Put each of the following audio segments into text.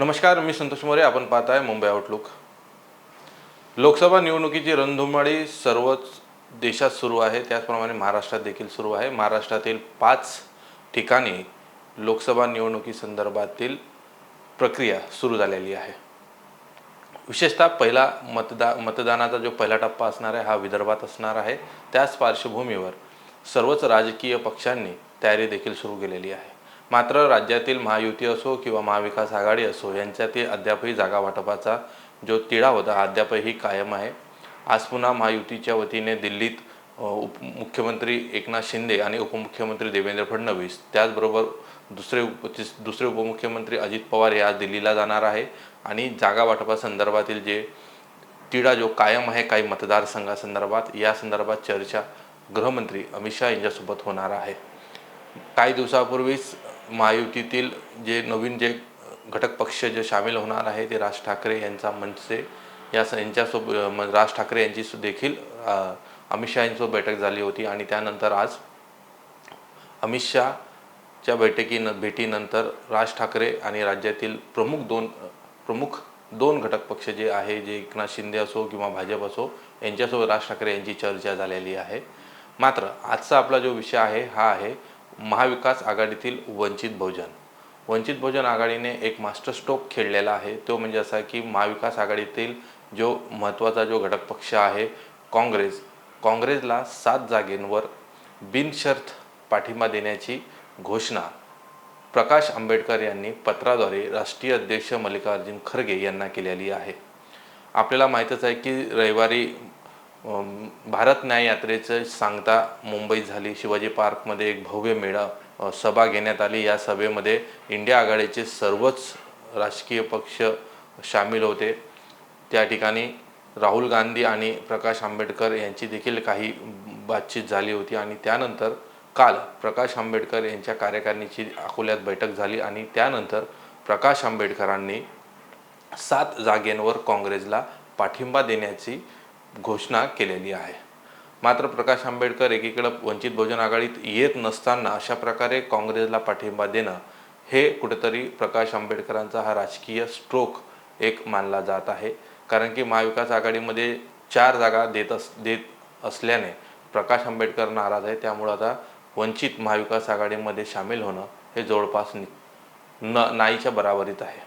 नमस्कार मी संतोष मोरे. आपण पाहत आहे मुंबई आउटलुक लोकसभा निवडणुकीची रणधुमाळी सर्वच देशात सुरू आहे. त्याचप्रमाणे महाराष्ट्रात देखील सुरू आहे. महाराष्ट्रातील पाच ठिकाणी लोकसभा निवडणुकीसंदर्भातील प्रक्रिया सुरू झालेली आहे. विशेषतः पहिला मतदा मतदानाचा जो पहिला टप्पा असणार आहे हा विदर्भात असणार आहे. त्याच पार्श्वभूमीवर सर्वच राजकीय पक्षांनी तयारी देखील सुरू केलेली आहे. मात्र राज्यातील महायुती असो किंवा महाविकास आघाडी असो यांच्यातील अद्यापही जागा वाटपाचा जो तिढा होता अद्यापही कायम आहे. आज पुन्हा महायुतीच्या वतीने दिल्लीत उप मुख्यमंत्री एकनाथ शिंदे आणि उपमुख्यमंत्री देवेंद्र फडणवीस त्याचबरोबर दुसरे उप दुसरे उपमुख्यमंत्री अजित पवार हे आज दिल्लीला जाणार आहे. आणि जागा वाटपासंदर्भातील जे तिढा जो कायम आहे काही मतदारसंघासंदर्भात या संदर्भात चर्चा गृहमंत्री अमित शहा यांच्यासोबत होणार आहे. काही दिवसापूर्वीच महायुतीतील जे नवीन जे घटक पक्ष जे सामील होणार आहे ते राज ठाकरे यांचा मनसे या स- यांच्यासोबत म- राज ठाकरे यांची सु- देखील अमित शहा यांच्यासोबत बैठक झाली होती आणि त्यानंतर आज अमित शहाच्या बैठकीन भेटीनंतर राज ठाकरे आणि राज्यातील प्रमुख दोन प्रमुख दोन घटक पक्ष जे आहे जे एकनाथ शिंदे असो किंवा भाजप असो यांच्यासोबत राज ठाकरे यांची चर्चा झालेली आहे. मात्र आजचा आपला जो विषय आहे हा आहे महाविकास आघाडीतील वंचित बहुजन. वंचित बहुजन आघाडीने एक मास्टर स्ट्रोक खेळलेला आहे. तो म्हणजे असा की महाविकास आघाडीतील जो महत्त्वाचा जो घटक पक्ष आहे काँग्रेस. काँग्रेसला सात जागेंवर बिनशर्त पाठिंबा देण्याची घोषणा प्रकाश आंबेडकर यांनी पत्राद्वारे राष्ट्रीय अध्यक्ष मल्लिकार्जुन खरगे यांना केलेली आहे. आपल्याला माहीतच आहे की रविवारी भारत न्याय यात्रेचं सांगता मुंबईत झाली. शिवाजी पार्कमध्ये एक भव्य मेळा सभा घेण्यात आली. या सभेमध्ये इंडिया आघाडीचे सर्वच राजकीय पक्ष सामील होते. त्या ठिकाणी राहुल गांधी आणि प्रकाश आंबेडकर यांची देखील काही बातचीत झाली होती आणि त्यानंतर काल प्रकाश आंबेडकर यांच्या कार्यकारिणीची अकोल्यात बैठक झाली आणि त्यानंतर प्रकाश आंबेडकरांनी सात जागेंवर काँग्रेसला पाठिंबा देण्याची घोषणा केलेली आहे. मात्र प्रकाश आंबेडकर एकीकडं वंचित बहुजन आघाडीत येत नसताना अशा प्रकारे काँग्रेसला पाठिंबा देणं हे कुठेतरी प्रकाश आंबेडकरांचा हा राजकीय स्ट्रोक एक मानला जात आहे. कारण की महाविकास आघाडीमध्ये चार जागा देत अस देत असल्याने प्रकाश आंबेडकर नाराज आहे. त्यामुळं आता वंचित महाविकास आघाडीमध्ये सामील होणं हे जवळपास नि न नाहीच्या बराबरीत आहे.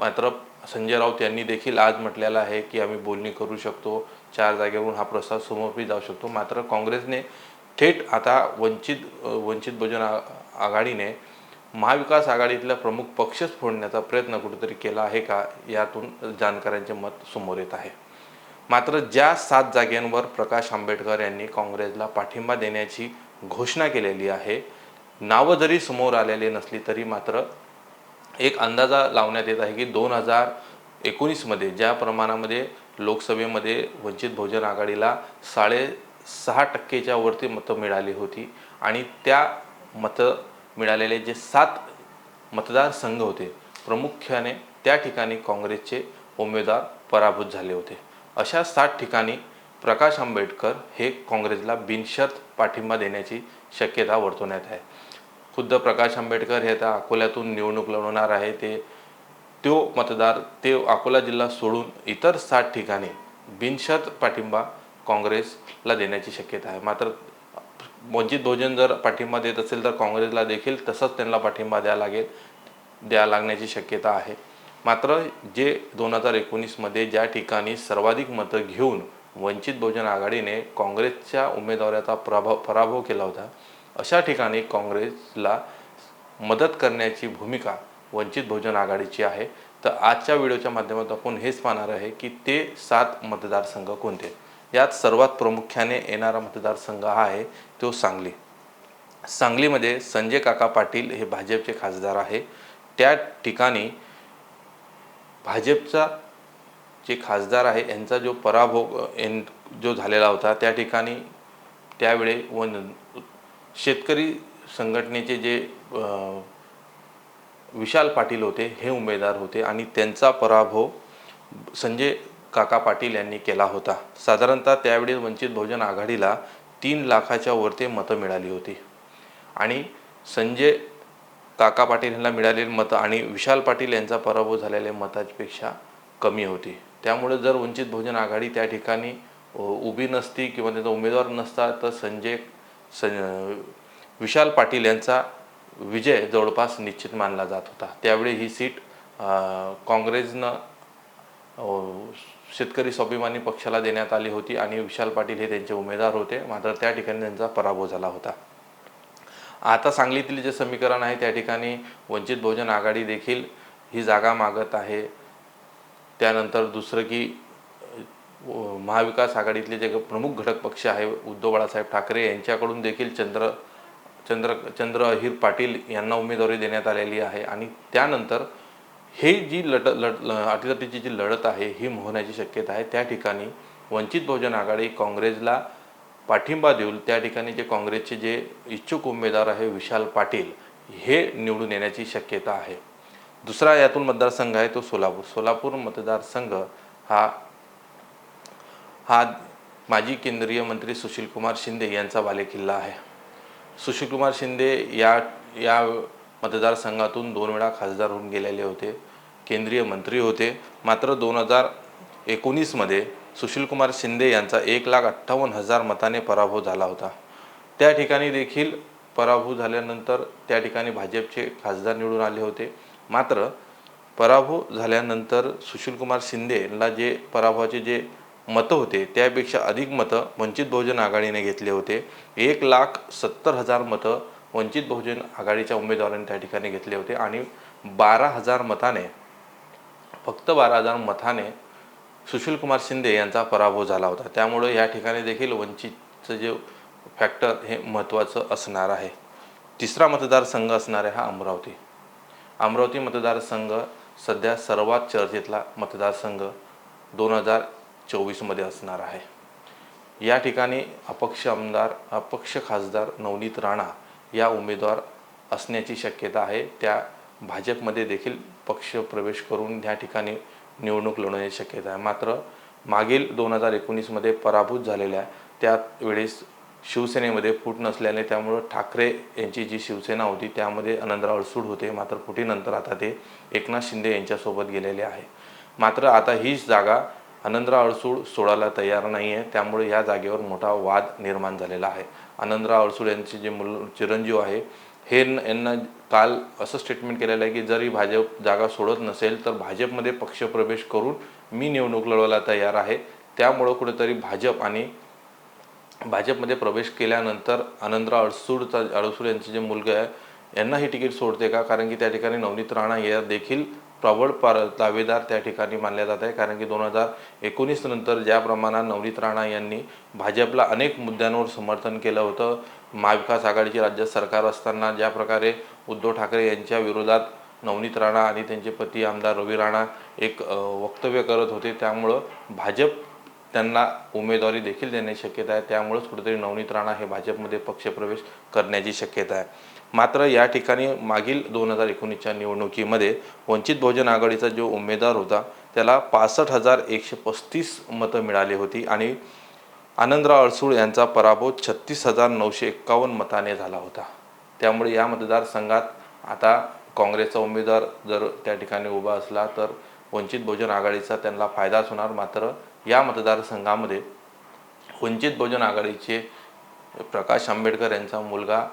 मात्र संजय राऊत यांनी देखील आज म्हटलेलं आहे की आम्ही बोलणी करू शकतो चार जागेवरून हा प्रस्ताव समोरपी जाऊ शकतो. मात्र काँग्रेसने थेट आता वंचित वंचित बहुजन आ- आघाडीने महाविकास आघाडीतला प्रमुख पक्षच फोडण्याचा प्रयत्न कुठेतरी केला आहे का यातून जाणकारांचे मत समोर येत आहे. मात्र ज्या सात जागेंवर प्रकाश आंबेडकर यांनी काँग्रेसला पाठिंबा देण्याची घोषणा केलेली आहे नावं जरी समोर आलेली नसली तरी मात्र एक अंदाजा लावण्यात येत आहे की दोन हजार एकोणीसमध्ये ज्या प्रमाणामध्ये लोकसभेमध्ये वंचित बहुजन आघाडीला साडेसहा टक्केच्या वरती मतं मिळाली होती आणि त्या मतं मिळालेले जे सात मतदारसंघ होते प्रामुख्याने त्या ठिकाणी काँग्रेसचे उमेदवार पराभूत झाले होते. अशा सात ठिकाणी प्रकाश आंबेडकर हे काँग्रेसला बिनशर्त पाठिंबा देण्याची शक्यता वर्तवण्यात आहे. खुद्द प्रकाश आंबेडकर हे आता अकोल्यातून निवडणूक लढवणार आहे ते तो मतदार ते अकोला जिल्हा सोडून इतर सात ठिकाणी बिनशर्त पाठिंबा काँग्रेसला देण्याची शक्यता आहे. मात्र म्हणजे वंचित बहुजन जर पाठिंबा देत असेल तर काँग्रेसला देखील तसंच त्यांना पाठिंबा द्या लागेल द्या लागण्याची शक्यता आहे. मात्र जे दोन हजार एकोणीसमध्ये ज्या ठिकाणी सर्वाधिक मतं घेऊन वंचित बहुजन आघाडीने काँग्रेसच्या उमेदवाराचा प्रभाव पराभव केला होता अशा ठिकाणी काँग्रेसला मदत करण्याची भूमिका वंचित बहुजन आघाडीची आहे. तर आजच्या व्हिडिओच्या माध्यमातून आपण हेच पाहणार आहे की ते सात मतदारसंघ कोणते? यात सर्वात प्रामुख्याने येणारा मतदारसंघ हा आहे तो सांगली. सांगलीमध्ये संजय काका पाटील हे भाजपचे खासदार आहे. त्या ठिकाणी भाजपचा जे खासदार आहे यांचा जो पराभव एन जो झालेला होता त्या ठिकाणी त्यावेळे वन शेतकरी संघटनेचे जे विशाल पाटील होते हे उमेदवार होते आणि त्यांचा पराभव संजय काका पाटील यांनी केला होता. साधारणतः त्यावेळी वंचित बहुजन आघाडीला तीन लाखाच्या वरती मतं मिळाली होती. आणि संजय काका पाटील यांना मिळालेली मतं आणि विशाल पाटील यांचा पराभव झालेल्या मतापेक्षा कमी होती. त्यामुळे जर वंचित बहुजन आघाडी त्या ठिकाणी उभी नसती किंवा त्यांचा उमेदवार नसता तर संजय सं विशाल पाटील यांचा विजय जवळपास निश्चित मानला जात होता. त्यावेळी ही सीट काँग्रेसनं शेतकरी स्वाभिमानी पक्षाला देण्यात आली होती आणि विशाल पाटील हे त्यांचे उमेदवार होते. मात्र त्या ठिकाणी त्यांचा पराभव झाला होता. आता सांगलीतील जे समीकरण आहे त्या ठिकाणी वंचित बहुजन आघाडी देखील ही जागा मागत आहे. त्यानंतर दुसरं की महाविकास आघाडीतले जे प्रमुख घटक पक्ष आहे उद्धव बाळासाहेब ठाकरे यांच्याकडून देखील चंद्र चंद्र चंद्र अहिर पाटील यांना उमेदवारी देण्यात आलेली आहे. आणि त्यानंतर हे जी लट लट अटीतटीची जी लढत आहे ही होण्याची शक्यता आहे. त्या ठिकाणी वंचित बहुजन आघाडी काँग्रेसला पाठिंबा देऊन त्या ठिकाणी जे काँग्रेसचे जे इच्छुक उमेदवार आहे विशाल पाटील हे निवडून येण्याची शक्यता आहे. दुसरा यातून मतदारसंघ आहे तो सोलापूर. सोलापूर मतदारसंघ हा हा माजी केंद्रीय मंत्री सुशीलकुमार शिंदे यांचा बालेकिल्ला आहे. सुशीलकुमार शिंदे या या मतदारसंघातून दोन वेळा खासदार होऊन गेलेले होते. केंद्रीय मंत्री होते. मात्र दोन हजार एकोणीसमध्ये सुशीलकुमार शिंदे यांचा एक लाख अठ्ठावन्न हजार मताने पराभव झाला होता. त्या ठिकाणी देखील पराभव झाल्यानंतर त्या ठिकाणी भाजपचे खासदार निवडून आले होते. मात्र पराभव झाल्यानंतर सुशीलकुमार शिंदेला जे पराभवाचे जे मतं होते. त्यापेक्षा अधिक मतं वंचित बहुजन आघाडीने घेतले होते. एक लाख सत्तर हजार मतं वंचित बहुजन आघाडीच्या उमेदवारांनी त्या ठिकाणी घेतले होते आणि बारा हजार मताने फक्त बारा हजार मताने सुशीलकुमार शिंदे यांचा पराभव झाला होता. त्यामुळे या ठिकाणी देखील वंचितचं जे फॅक्टर हे महत्त्वाचं असणार आहे. तिसरा मतदारसंघ असणार आहे हा अमरावती. अमरावती मतदारसंघ सध्या सर्वात चर्चेतला मतदारसंघ दोन हजार चोवीसमध्ये असणार आहे. या ठिकाणी अपक्ष आमदार अपक्ष खासदार नवनीत राणा या उमेदवार असण्याची शक्यता आहे. त्या भाजपमध्ये देखील पक्ष प्रवेश करून या ठिकाणी निवडणूक लढवण्याची शक्यता आहे. मात्र मागील दोन हजार एकोणीसमध्ये पराभूत झालेल्या त्या वेळेस शिवसेनेमध्ये फूट नसल्याने त्यामुळं ठाकरे यांची जी शिवसेना होती त्यामध्ये आनंदराव अडसूड होते. मात्र फुटीनंतर आता ते एकनाथ शिंदे यांच्यासोबत गेलेले आहे. मात्र आता हीच जागा आनंदराव अडसूळ सोडायला तयार नाही आहे त्यामुळे या जागेवर मोठा वाद निर्माण झालेला आहे. आनंदराव अडसूळ यांचे जे मुल चिरंजीव आहे हे यांना काल असं स्टेटमेंट केलेलं आहे की जरी भाजप जागा सोडत नसेल तर भाजपमध्ये पक्षप्रवेश करून मी निवडणूक लढवायला तयार आहे. त्यामुळं कुठेतरी भाजप आणि भाजपमध्ये प्रवेश केल्यानंतर आनंदराव अडसूडचा अडसूड यांचे जे मुलगा आहे यांनाही तिकीट सोडते का? कारण की त्या ठिकाणी नवनीत राणा या देखील प्रबळ पार दावेदार त्या ठिकाणी मानल्या जात आहे. कारण की दोन हजार एकोणीस नंतर ज्या प्रमाणात नवनीत राणा यांनी भाजपला अनेक मुद्द्यांवर समर्थन केलं होतं महाविकास आघाडीचे राज्य सरकार असताना ज्या प्रकारे उद्धव ठाकरे यांच्या विरोधात नवनीत राणा आणि त्यांचे पती आमदार रवी राणा एक वक्तव्य करत होते त्यामुळं भाजप त्यांना उमेदवारी देखील देण्याची शक्यता आहे. त्यामुळेच कुठेतरी नवनीत राणा हे भाजपमध्ये पक्षप्रवेश करण्याची शक्यता आहे. मात्र या ठिकाणी मागील दोन हजार एकोणीसच्या निवडणुकीमध्ये वंचित बहुजन आघाडीचा जो उमेदवार होता त्याला पासष्ट हजार एकशे पस्तीस मतं मिळाली होती आणि आनंदराव अडसूळ यांचा पराभव छत्तीस हजार नऊशे एक्कावन्न मताने झाला होता. त्यामुळे या मतदारसंघात आता काँग्रेसचा उमेदवार जर त्या ठिकाणी उभा असला तर वंचित बहुजन आघाडीचा त्यांना फायदाच होणार. मात्र या मतदारसंघामध्ये वंचित बहुजन आघाडीचे प्रकाश आंबेडकर यांचा मुलगा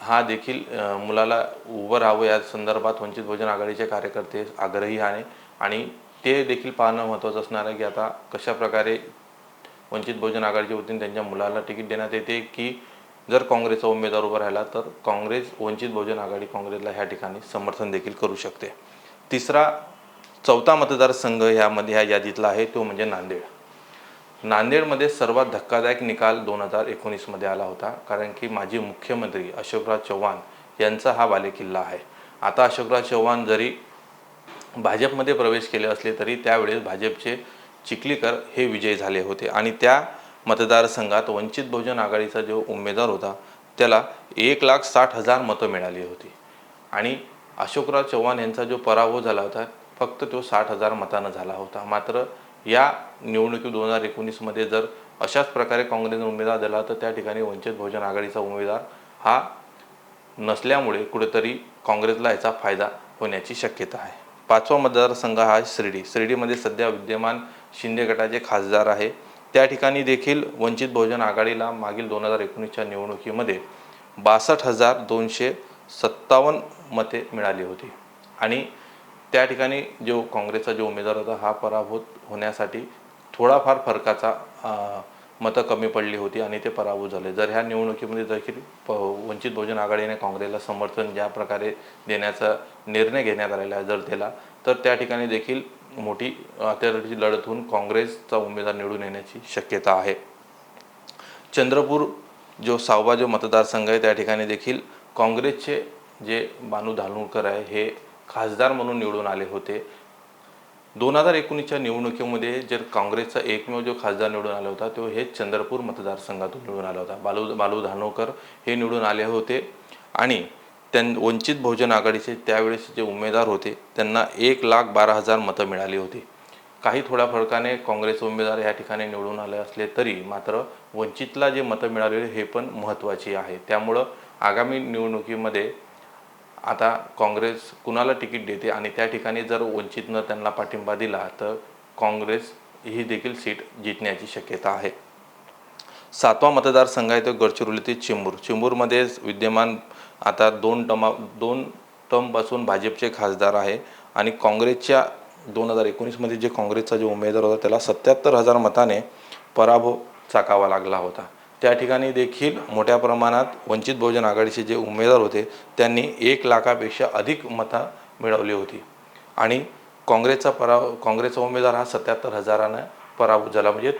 हा देखील मुलाला उभं राहावं या संदर्भात वंचित बहुजन आघाडीचे कार्यकर्ते आग्रही आहे आणि ते देखील पाहणं महत्त्वाचं असणार आहे की आता कशा प्रकारे वंचित बहुजन आघाडीच्या वतीने त्यांच्या मुलाला तिकीट देण्यात येते की जर काँग्रेसचा उमेदवार उभा राहिला तर काँग्रेस वंचित बहुजन आघाडी काँग्रेसला ह्या ठिकाणी समर्थन देखील करू शकते. तिसरा चौथा मतदारसंघ ह्यामध्ये ह्या यादीतला आहे तो म्हणजे नांदेड. नांदेडमध्ये सर्वात धक्कादायक निकाल दोन हजार एकोणीसमध्ये आला होता कारण की माजी मुख्यमंत्री अशोकराव चव्हाण यांचा हा बालेकिल्ला आहे. आता अशोकराव चव्हाण जरी भाजपमध्ये प्रवेश केले असले तरी त्यावेळेस भाजपचे चिखलीकर हे विजयी झाले होते आणि त्या मतदारसंघात वंचित बहुजन आघाडीचा जो उमेदवार होता त्याला एक लाख साठ हजार मतं मिळाली होती. आणि अशोकराव चव्हाण यांचा जो पराभव झाला होता फक्त तो साठ हजार मतानं झाला होता. मात्र या निवडणुकीत दोन हजार एकोणीसमध्ये जर अशाच प्रकारे काँग्रेसने उमेदवार दिला तर त्या ठिकाणी वंचित बहुजन आघाडीचा उमेदवार हा नसल्यामुळे कुठेतरी काँग्रेसला याचा फायदा होण्याची शक्यता आहे. पाचवा मतदारसंघ हा शिर्डी. शिर्डीमध्ये सध्या विद्यमान शिंदे गटाचे खासदार आहे. त्या ठिकाणी देखील वंचित बहुजन आघाडीला मागील दोन हजार एकोणीसच्या निवडणुकीमध्ये बासष्ट हजार दोनशे सत्तावन्न मते मिळाली होती. आणि त्या ठिकाणी जो काँग्रेसचा जो उमेदवार होता हा पराभूत होण्यासाठी थोडाफार फरकाचा मतं कमी पडली होती आणि ते पराभूत झाले. जर ह्या निवडणुकीमध्ये देखील प वंचित बहुजन आघाडीने काँग्रेसला समर्थन ज्या प्रकारे देण्याचा निर्णय घेण्यात आलेला आहे जर दिला तर त्या ठिकाणी देखील मोठी अत्याची लढत होऊन काँग्रेसचा उमेदवार निवडून येण्याची शक्यता आहे. चंद्रपूर जो सावबा जो मतदारसंघ आहे त्या ठिकाणी देखील काँग्रेसचे जे बानू धानोरकर आहे हे खासदार म्हणून निवडून आले होते. दोन हजार एकोणीसच्या निवडणुकीमध्ये जर काँग्रेसचा एकमेव जो खासदार निवडून आला होता तो हे चंद्रपूर मतदारसंघातून निवडून आला होता. बालू बालू धानोकर हे निवडून आले होते. आणि त्यां वंचित बहुजन आघाडीचे त्यावेळेस जे उमेदवार होते त्यांना एक लाख बारा हजार मतं मिळाली होती. काही थोड्या फरकाने काँग्रेस उमेदवार या ठिकाणी निवडून आले असले तरी मात्र वंचितला जे मतं मिळालेले हे पण महत्त्वाची आहे. त्यामुळं आगामी निवडणुकीमध्ये आता काँग्रेस कुणाला तिकीट देते आणि त्या ठिकाणी जर वंचितनं त्यांना पाठिंबा दिला तर काँग्रेस ही देखील सीट जिंकण्याची शक्यता आहे. सातवा मतदारसंघ आहे तो गडचिरोली ते चेंबूर चिंबूरमध्ये विद्यमान आता दोन टमा दोन टर्मपासून भाजपचे खासदार आहे आणि काँग्रेसच्या दोन हजार एकोणीसमध्ये जे काँग्रेसचा जो उमेदवार होता त्याला सत्याहत्तर हजार मताने पराभव चाकावा लागला होता. त्या ठिकाणी देखील मोठ्या प्रमाणात वंचित बहुजन आघाडीचे जे उमेदवार होते त्यांनी एक लाखापेक्षा अधिक मतं मिळवली होती. आणि काँग्रेसचा पराव काँग्रेसचा उमेदवार हा सत्याहत्तर हजारानं पराभूत झाला. म्हणजे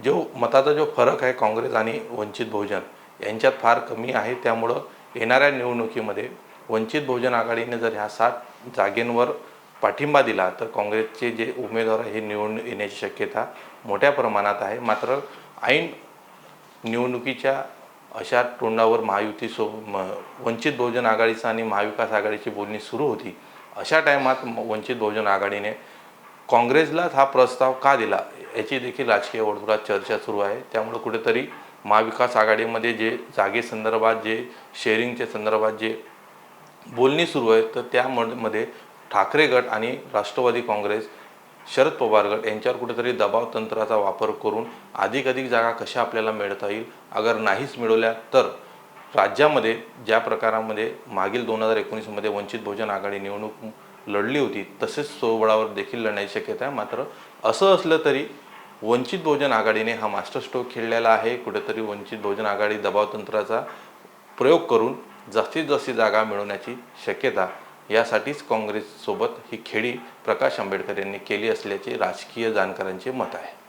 जो मताचा जो फरक आहे काँग्रेस आणि वंचित बहुजन यांच्यात फार कमी आहे. त्यामुळं येणाऱ्या निवडणुकीमध्ये वंचित बहुजन आघाडीने जर ह्या सात जागेंवर पाठिंबा दिला तर काँग्रेसचे जे उमेदवार आहे हे निवडून येण्याची शक्यता मोठ्या प्रमाणात आहे. मात्र ऐन निवडणुकीच्या अशा तोंडावर महायुती सो म वंचित बहुजन आघाडीचं आणि महाविकास आघाडीची बोलणी सुरू होती. अशा टायमात म- वंचित बहुजन आघाडीने काँग्रेसलाच हा प्रस्ताव का दिला? याची देखील राजकीय वर्तुळात चर्चा सुरू आहे. त्यामुळे कुठेतरी महाविकास आघाडीमध्ये जे जागेसंदर्भात जे शेअरिंगच्या संदर्भात जे बोलणी सुरू आहे तर त्यामध्ये ठाकरे गट आणि राष्ट्रवादी काँग्रेस शरद पवार गट यांच्यावर कुठेतरी दबाव तंत्राचा वापर करून अधिकाधिक जागा कशा आपल्याला मिळता येईल? अगर नाहीच मिळवल्या तर? राज्यामध्ये ज्या प्रकारामध्ये मागील दोन हजार एकोणीसमध्ये वंचित बहुजन आघाडी निवडणूक लढली होती तसेच सोबळावर देखील लढण्याची शक्यता आहे. मात्र असं असलं तरी वंचित बहुजन आघाडीने हा मास्टर स्ट्रोक खेळलेला आहे. कुठेतरी वंचित बहुजन आघाडी दबाव तंत्राचा प्रयोग करून जास्तीत जास्त जागा मिळवण्याची शक्यता यासाठीच काँग्रेससोबत ही खेळी प्रकाश आंबेडकर यांनी केली असल्याचे राजकीय जाणकारांचे मत आहे.